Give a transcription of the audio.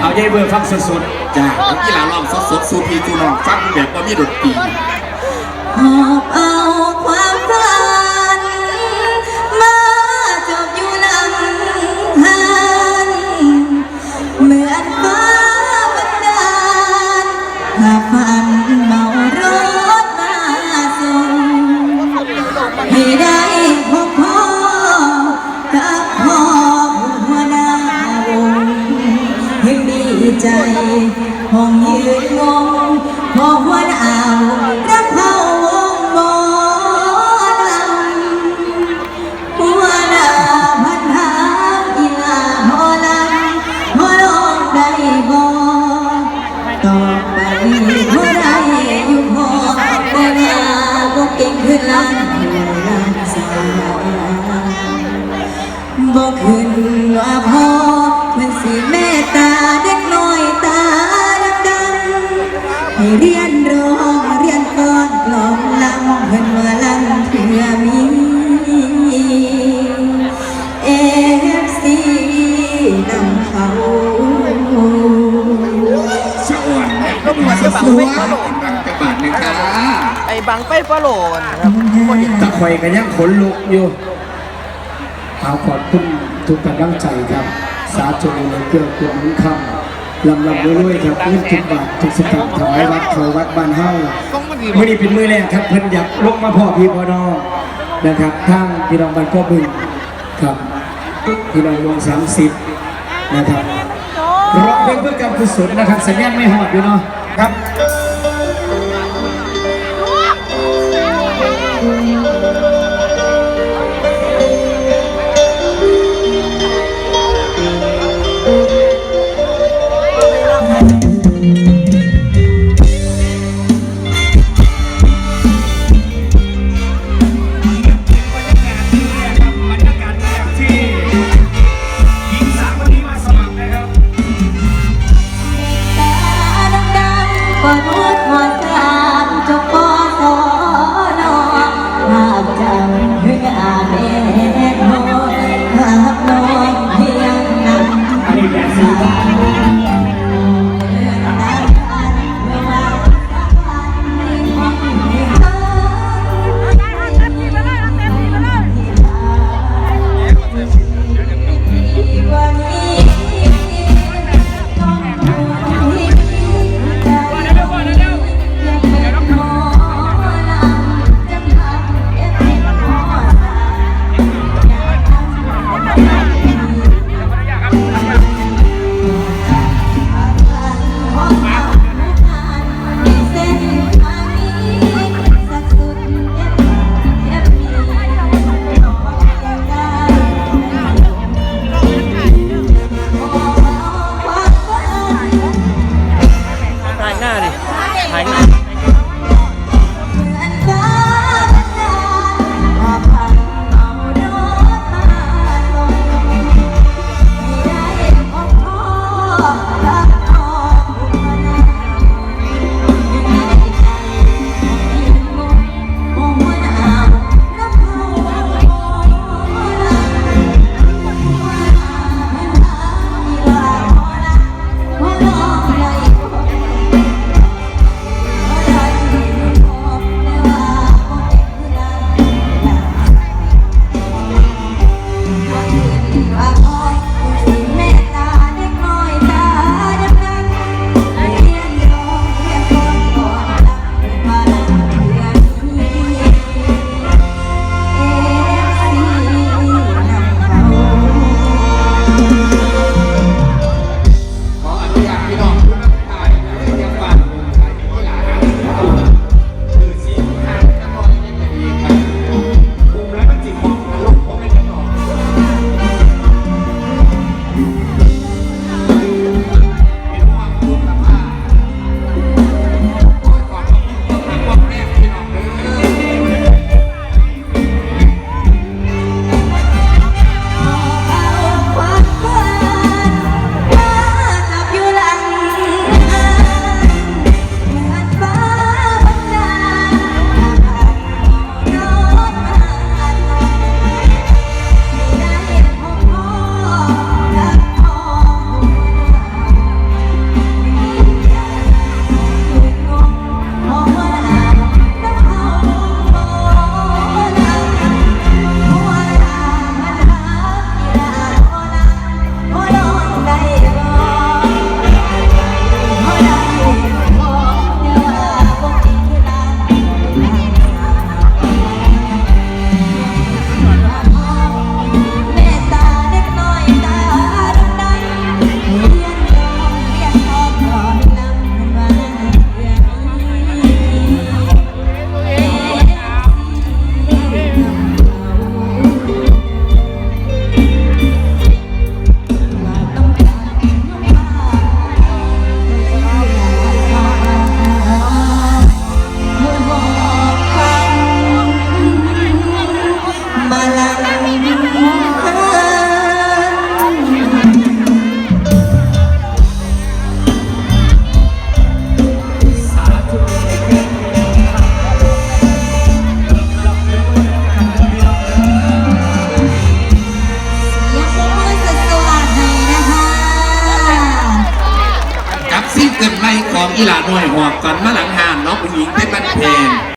เอาใจเบอร์ฟังสดจ้าแล้วกีฬาลองสดสดๆสูพีสูนองฟังแบบว่ามีดนตรี หอบเอา อไปหัวได้อยู่พอแต่นาบ่เก่งขึ้นล้านหัวล้านสาวบ่ขึ้นว่าพอมันสิเมตตาเด็กน้อยตาดำๆให้เรีย มีสะสวยบังจังบาทหนึ่งไอ้บังไฟฟาโลนครับๆตะไคร่กันยังขนลุกอยู่เอาขอบคุณทุกกำลังใจครับ สาธุในเกี่ยวกับมุนคำลำลำด้วยๆครับเงินทุกบาททุกสตางค์ถวายวัดเขาวัดบ้านเฮามื่อนี้เป็นมือแรกครับเพิ่นอยากลงมาพ่อพี่พ่อน้องนะครับทางพี่น้องบ้านก็บึงครับพี่น้องวงสามสิบนะครับร้องเพลงเพื่อการกุศลนะครับสัญญาณไม่หอดอยู่เนาะ ครับ ถึงอาแม่โม